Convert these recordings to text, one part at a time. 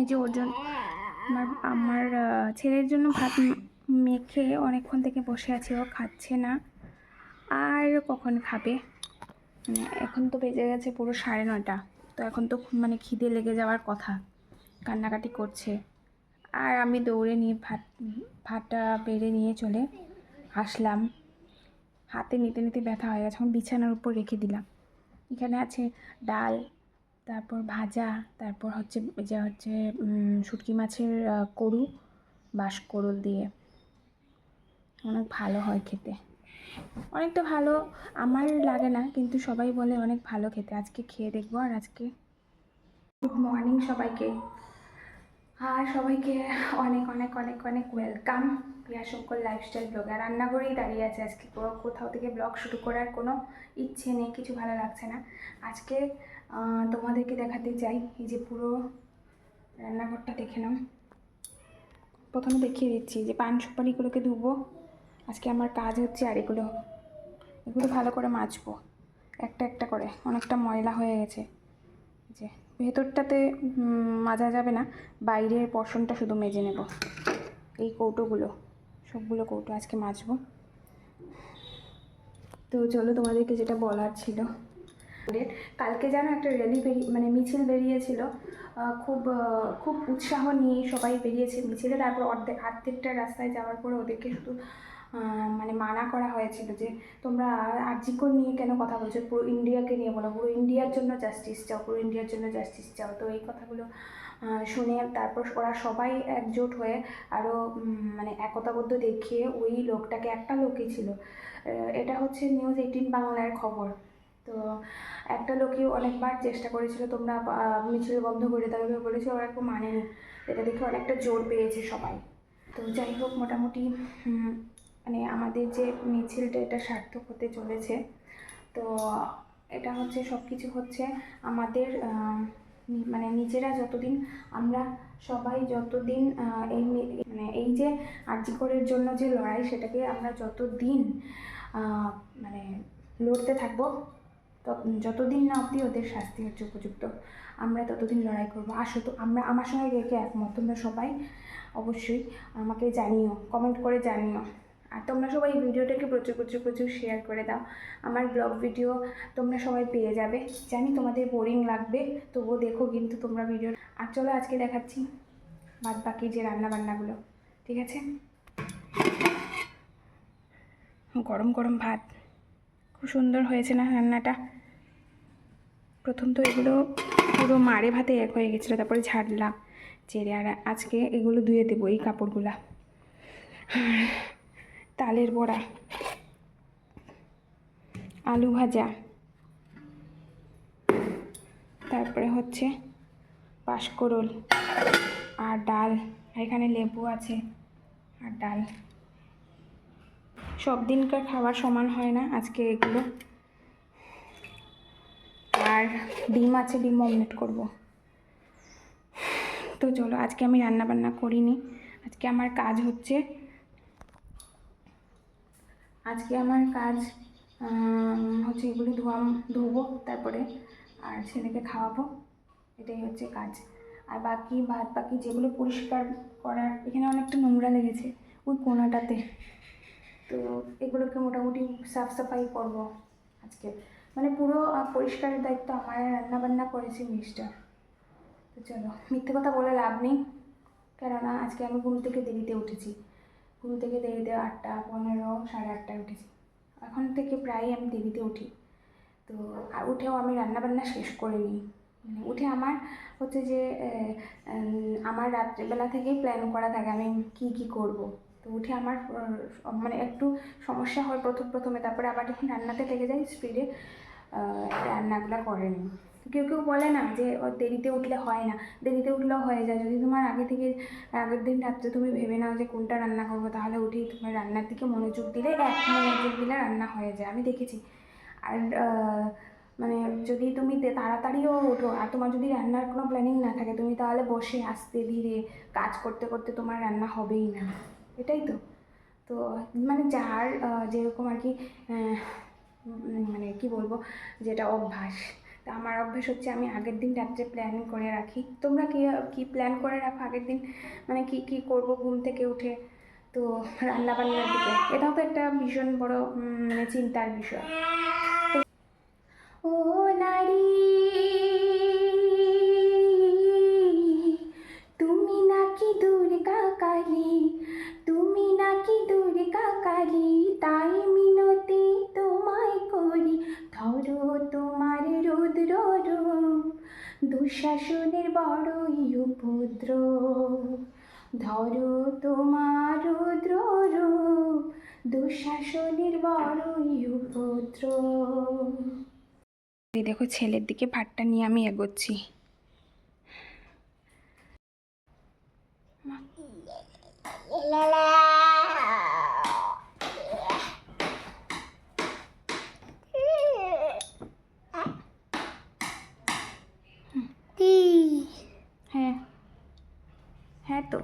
এই যে ওর জন্য আমার আমার ছেলের জন্য ভাত মেখে অনেকক্ষণ থেকে বসে আছে, ও খাচ্ছে না। আর কখন খাবে? মানে এখন তো বেজে গেছে পুরো সাড়ে নটা তো এখন তো মানে খিদে লেগে যাওয়ার কথা, কান্নাকাটি করছে। আর আমি দৌড়ে নিয়ে ভাত, ভাতটা বেড়ে নিয়ে চলে আসলাম। হাতে নিতে নিতে ব্যথা হয়ে গেছে, এখন বিছানার উপর রেখে দিলাম। এখানে আছে ডাল তারপর ভাজা, তারপর হচ্ছে যে হচ্ছে শুটকি মাছের করু বাস করল দিয়ে। অনেক ভালো হয় খেতে। অনেকটা ভালো আমার লাগে না, কিন্তু সবাই বলে অনেক ভালো খেতে। আজকে খেয়ে দেখব আর আজকে। গুড মর্নিং সবাইকে। আর সবাইকে অনেক অনেক অনেক অনেক ওয়েলকাম প্রিয়া শঙ্কর লাইফস্টাইল ব্লগে রান্নাঘরেই দাঁড়িয়ে আছে আজকে কোথাও থেকে ব্লগ শুরু করার কোনো ইচ্ছে নেই, কিছু ভালো লাগছে না। আজকে তোমাদেরকে দেখাতে চাই, এই যে পুরো রান্নাঘরটা দেখে নাও। প্রথমে দেখিয়ে দিচ্ছি যে পান সুপারিগুলোকে ধুবো। আজকে আমার কাজ হচ্ছে আর এগুলো এগুলো ভালো করে মাজবো। একটা একটা করে, অনেকটা ময়লা হয়ে গেছে। যে ভেতরটাতে মাজা যাবে না। বাইরের পশনটা শুধু মেজে নেব। এই কৌটোগুলো, সবগুলো কৌটো আজকে মাজবো। তো চলো তোমাদেরকে যেটা বলার ছিল। কালকে যেন একটা র্যালি বেরিয়ে মানে মিছিল বেরিয়েছিল। খুব খুব উৎসাহ নিয়ে সবাই বেরিয়েছে মিছিলে। তারপর অর্ধেক অর্ধেকটা রাস্তায় যাওয়ার পরে ওদেরকে শুধু মানে মানা করা হয়েছিল যে তোমরা আর্জিকর নিয়ে কেন কথা বলছো? পুরো ইন্ডিয়াকে নিয়ে বলো, পুরো ইন্ডিয়ার জন্য জাস্টিস চাও, পুরো ইন্ডিয়ার জন্য জাস্টিস চাও। তো এই কথাগুলো শুনে তারপর ওরা সবাই একজোট হয়ে আরও মানে একতাবদ্ধ দেখিয়ে ওই লোকটাকে একটা লোকই ছিল। এটা হচ্ছে নিউজ এইটিন বাংলার খবর। তো একটা লোকই অনেকবার চেষ্টা করেছিল, তোমরা মিছিল বন্ধ করে দাও এভাবে বলেছে, ওরা একটু মানেনি। এটা দেখে অনেকটা জোর পেয়েছে সবাই। তো যাই হোক, মোটামুটি মানে আমাদের যে মিছিলটা এটা সার্থক হতে চলেছে। তো এটা হচ্ছে সব কিছু হচ্ছে আমাদের মানে নিজেরা যতদিন আমরা সবাই যতদিন এই মানে এই যে আর্যিকরের জন্য যে লড়াই সেটাকে আমরা যতদিন মানে লড়তে থাকব যতদিন না অবধি ওদের শাস্তি হচ্ছে উপযুক্ত, আমরা ততদিন লড়াই করব। আসো তো আমরা, আমার সঙ্গে রেখে একমত? তোমরা সবাই অবশ্যই আমাকে জানিও কমেন্ট করে জানিও। আর তোমরা সবাই ভিডিওটাকে প্রচুর প্রচুর প্রচুর শেয়ার করে দাও। আমার ব্লগ ভিডিও তোমরা সবাই পেয়ে যাবে। জানি তোমাদের বোরিং লাগবে, তবুও দেখো কিন্তু তোমরা ভিডিও আর চলো আজকে দেখাচ্ছি বাদ বাকি যে রান্না বান্নাগুলো ঠিক আছে? গরম গরম ভাত। খুব সুন্দর হয়েছে না রান্নাটা? প্রথম তো এগুলো পুরো মারে ভাতে এক হয়ে গেছিল, তারপরে ঝাড়লাম। চেড়ে আর আজকে এগুলো ধুয়ে দেবো এই কাপড়গুলা। তালের বড়া, আলু ভাজা, তারপরে হচ্ছে পাঁশকরোল আর ডাল। এখানে লেবু আছে আর ডাল। সব দিনকার খাবার সমান হয় না আজকে এগুলো। আর ডিম আছে, ডিম অমলেট করব। তো চলো, আজকে আমি রান্না বান্না করিনি। আজকে আমার কাজ হচ্ছে আজকে আমার কাজ হচ্ছে এগুলো ধোয়া, ধোবো তারপরে আর ছেলেকে খাওয়াবো। এটাই হচ্ছে কাজ। আর বাকি বাদ বাকি যেগুলো পরিষ্কার করার, এখানে অনেকটা নোংরা লেগেছে ওই কোনাটাতে। তো এগুলোকে মোটামুটি সাফ সাফাই করব আজকে। মানে পুরো পরিষ্কারের দায়িত্ব আমার রান্না বান্না করেছি মিস্টার। তো চলো, মিথ্যে কথা বলে লাভ নেই। কেননা আজকে আমি ঘুম থেকে দেরিতে উঠেছি। ঘুম থেকে দেরিতে আটটা, পনেরো, সাড়ে আটটায় উঠেছি। এখন থেকে প্রায় আমি দেরিতে উঠি। তো, আর উঠেও আমি রান্নাবান্না শেষ করে নিই। মানে উঠে আমার হচ্ছে যে আমার রাত্রেবেলা থেকেই প্ল্যান করা থাকে আমি কি কি করব। তো উঠে আমার মানে একটু সমস্যা হয় প্রথম প্রথমে, তারপরে আবার যখন রান্নাতে লেগে যাই স্পিডে রান্নাগুলো করে নিই। কেউ কেউ বলে না যে দেরিতে উঠলে হয় না। দেরিতে উঠলেও হয়ে যায়। যদি তোমার আগে থেকে, আগের দিন রাত্রে তুমি ভেবে নাও যে, কোনটা রান্না করব? তাহলে উঠেই তোমার রান্নার দিকে মনোযোগ দিলে, এক মনোযোগ দিলে রান্না হয়ে যায়। আমি দেখেছি। আর মানে যদি তুমি তাড়াতাড়িও ওঠো আর তোমার যদি রান্নার কোনো প্ল্যানিং না থাকে, তুমি তাহলে বসে আসতে ধীরে কাজ করতে করতে তোমার রান্না হবেই না। এটাই তো। তো মানে যার যেরকম আর কি মানে কি বলব, যেটা অভ্যাস। তা আমার অভ্যেস হচ্ছে আমি আগের দিন রাত্রে প্ল্যান করে রাখি। তোমরা কি কি প্ল্যান করে রাখো আগের দিন? মানে কি কি করব ঘুম থেকে উঠে? তো রান্না বান্নার দিকে। এটাও তো একটা ভীষণ বড় মানে চিন্তার বিষয়। ও নারী দুঃশাসনের বড়ই উপদ্র। ধরো তোমার রুদ্র রূপ দুঃশাসনের বড়ই উপদ্র। এই দেখো ছেলের দিকে ভাতটা নিয়ে আমি এগোচ্ছি। হ্যাঁ হ্যাঁ তো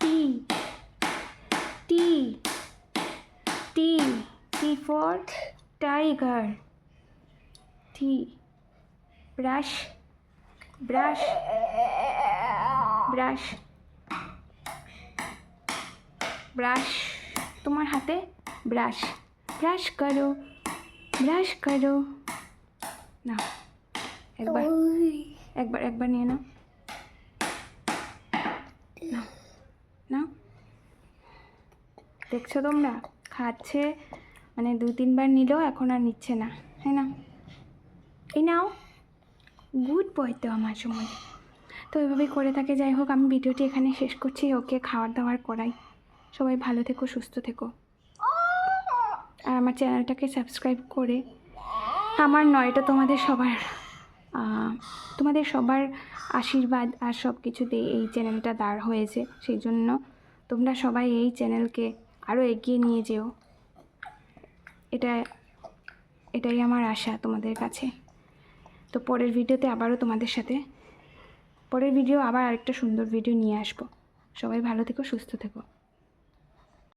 T T T T for tiger T brush brush brush brush তোমার হাতে ব্রাশ ব্রাশ করো ব্রাশ করো না একবার একবার একবার নিয়ে নাও। নাও। দেখছ তোমরা? খাচ্ছে মানে দু তিনবার নিলেও এখন আর নিচ্ছে না হ্যাঁ না? এই নাও। গুড বয় তো আমার সময়। তো এভাবেই করে থাকে, যাই হোক, আমি ভিডিওটি এখানে শেষ করছি, ওকে খাওয়ার দাওয়ার করাই। সবাই ভালো থেকো, সুস্থ থেকো। আর আমার চ্যানেলটাকে সাবস্ক্রাইব করে, আমার নয়টা তোমাদের সবার তোমাদের সবার আশীর্বাদ আর সব কিছুতে এই চ্যানেলটা দাঁড় হয়েছে সেই জন্য তোমরা সবাই এই চ্যানেলকে আরও এগিয়ে নিয়ে যেও। এটা, এটাই আমার আশা তোমাদের কাছে। তো পরের ভিডিওতে আবারও তোমাদের সাথে। পরের ভিডিও আবার আরেকটা সুন্দর ভিডিও নিয়ে আসব। সবাই ভালো থেকো, সুস্থ থেকো।